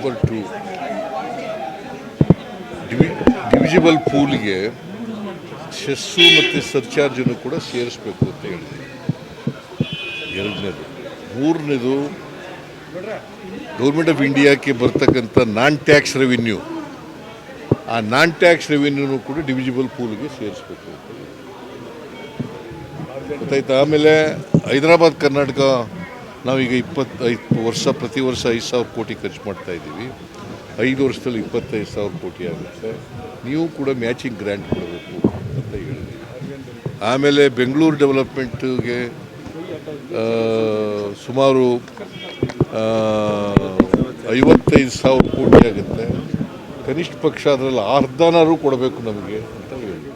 Number two ಡಿವಿ divisible ಪೂಲ್ಗೆ cess ಮತ್ತು ಸರ್ಚಾರ್ಜನ್ನು ಕೂಡ ಸೇರಿಸ್ಬೇಕು ಅಂತ ಹೇಳಿದೆ ಎರಡನೇದು. ಮೂರನೇದು ಗೌರ್ಮೆಂಟ್ ಆಫ್ ಇಂಡಿಯಾಕ್ಕೆ ಬರ್ತಕ್ಕಂಥ ನಾನ್ ಟ್ಯಾಕ್ಸ್ ರೆವಿನ್ಯೂ ಆ ನಾನ್ ಟ್ಯಾಕ್ಸ್ ರೆವಿನ್ಯೂನು ಕೂಡ ಡಿವಿಜಿಬಲ್ ಪೂಲ್ಗೆ ಸೇರಿಸ್ಬೇಕು. ಗೊತ್ತಾಯ್ತಾ? ಆಮೇಲೆ ಹೈದರಾಬಾದ್, ಕರ್ನಾಟಕ ನಾವೀಗ ಇಪ್ಪತ್ತೈದು ವರ್ಷ, ಪ್ರತಿ ವರ್ಷ ಐದು ಸಾವಿರ ಕೋಟಿ ಖರ್ಚು ಮಾಡ್ತಾ ಇದ್ದೀವಿ. ಐದು ವರ್ಷದಲ್ಲಿ ಇಪ್ಪತ್ತೈದು ಸಾವಿರ ಕೋಟಿ ಆಗುತ್ತೆ. ನೀವು ಕೂಡ ಮ್ಯಾಚಿಂಗ್ ಗ್ರ್ಯಾಂಟ್ ಕೊಡಬೇಕು ಅಂತ ಹೇಳಿದ್ವಿ ಆಮೇಲೆ ಬೆಂಗಳೂರು ಡೆವಲಪ್ಮೆಂಟ್ಗೆ ಸುಮಾರು ಐವತ್ತೈದು ಸಾವಿರ ಕೋಟಿ ಆಗುತ್ತೆ. ಕನಿಷ್ಠ ಪಕ್ಷ ಅದರಲ್ಲಿ ಅರ್ಧನಾರು ಕೊಡಬೇಕು ನಮಗೆ ಅಂತ ಹೇಳಿದ್ವಿ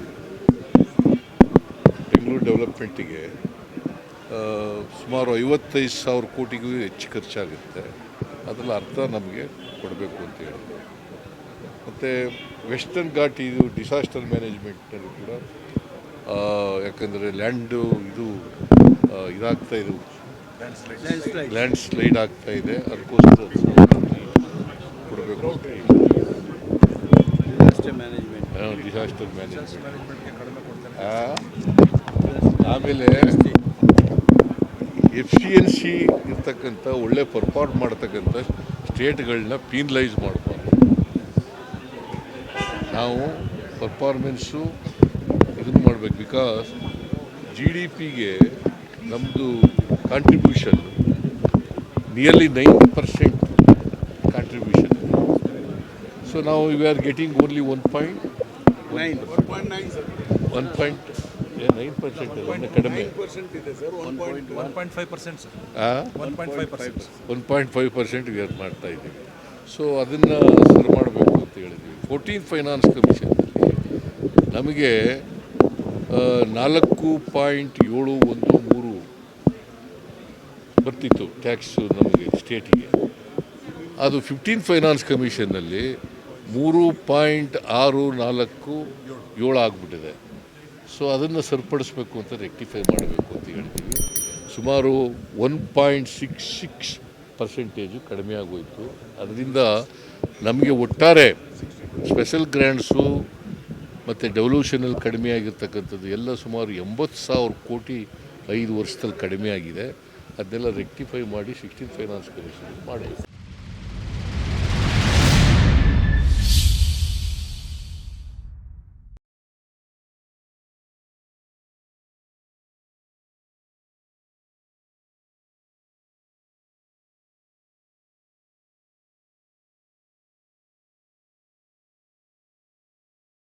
ಬೆಂಗಳೂರು ಡೆವಲಪ್ಮೆಂಟಿಗೆ ಸುಮಾರು ಐವತ್ತೈದು ಸಾವಿರ ಕೋಟಿಗೂ ಹೆಚ್ಚು ಖರ್ಚಾಗುತ್ತೆ. ಅದರಲ್ಲಿ ಅರ್ಥ ನಮಗೆ ಕೊಡಬೇಕು ಅಂತ ಹೇಳಿದ್ರು ಮತ್ತು ವೆಸ್ಟರ್ನ್ ಘಾಟ್ ಇದು ಡಿಸಾಸ್ಟರ್ ಮ್ಯಾನೇಜ್ಮೆಂಟ್ನಲ್ಲಿ ಕೂಡ ಯಾಕಂದರೆ ಲ್ಯಾಂಡು ಇದು ಇದಾಗ್ತಾ ಇದೆ. ಲ್ಯಾಂಡ್ ಸ್ಲೈಡ್ ಆಗ್ತಾ ಇದೆ. ಅದಕ್ಕೋಸ್ಕರ ಕೊಡಬೇಕು ಅಂತ ಹೇಳಿ. Disaster management. ಆಮೇಲೆ ಎಫ್ ಸಿ ಎಲ್ ಸಿ ಇರ್ತಕ್ಕಂಥ ಒಳ್ಳೆ ಪರ್ಫಾರ್ಮ್ ಮಾಡ್ತಕ್ಕಂಥ ಸ್ಟೇಟ್ಗಳನ್ನ ಪೀನಲೈಸ್ ಮಾಡಬಾರ್ದು ನಾವು ಪರ್ಫಾರ್ಮೆನ್ಸು ಇದನ್ನು ಮಾಡಬೇಕು ಬಿಕಾಸ್ ಜಿ ಡಿ ಪಿಗೆ ನಮ್ಮದು contribution nearly ninety percent contribution so ನಾವು we are getting only one point one point nine percent ಕಡಿಮೆ. One point five percent five percent. One point five percent R ಮಾಡ್ತಾ ಇದ್ದೀವಿ. So ಅದನ್ನು ಶುರು ಮಾಡಬೇಕು ಅಂತ ಹೇಳಿದ್ವಿ. ಫೋರ್ಟೀನ್ ಫೈನಾನ್ಸ್ ಕಮಿಷನ್ನಲ್ಲಿ ನಮಗೆ ನಾಲ್ಕು ಪಾಯಿಂಟ್ ಏಳು ಒಂದು ಮೂರು ಬರ್ತಿತ್ತು ಟ್ಯಾಕ್ಸು ನಮಗೆ ಸ್ಟೇಟಿಗೆ ಅದು ಫಿಫ್ಟೀನ್ ಫೈನಾನ್ಸ್ ಕಮಿಷನ್ನಲ್ಲಿ ಮೂರು ಪಾಯಿಂಟ್ ಆರು ನಾಲ್ಕು ಏಳು ಆಗಿಬಿಟ್ಟಿದೆ. ಸೊ ಅದನ್ನು ಸರಿಪಡಿಸ್ಬೇಕು ಅಂತ ರೆಕ್ಟಿಫೈ ಮಾಡಬೇಕು ಅಂತ ಹೇಳ್ತೀವಿ. ಸುಮಾರು one point six six percentage ಕಡಿಮೆ ಆಗೋಯಿತು. ಅದರಿಂದ ನಮಗೆ ಒಟ್ಟಾರೆ ಸ್ಪೆಷಲ್ ಗ್ರ್ಯಾಂಡ್ಸು ಮತ್ತು ಡೆವಲ್ಯೂಷನಲ್ಲಿ ಕಡಿಮೆ ಆಗಿರ್ತಕ್ಕಂಥದ್ದು ಎಲ್ಲ ಸುಮಾರು ಎಂಬತ್ತು ಸಾವಿರ ಕೋಟಿ ಐದು ವರ್ಷದಲ್ಲಿ ಕಡಿಮೆ ಆಗಿದೆ. ಅದನ್ನೆಲ್ಲ ರೆಕ್ಟಿಫೈ ಮಾಡಿ ಸಿಕ್ಸ್ಟೀನ್ ಫೈನಾನ್ಸ್ ಕಮಿಷನ್ ಮಾಡಬೇಕು.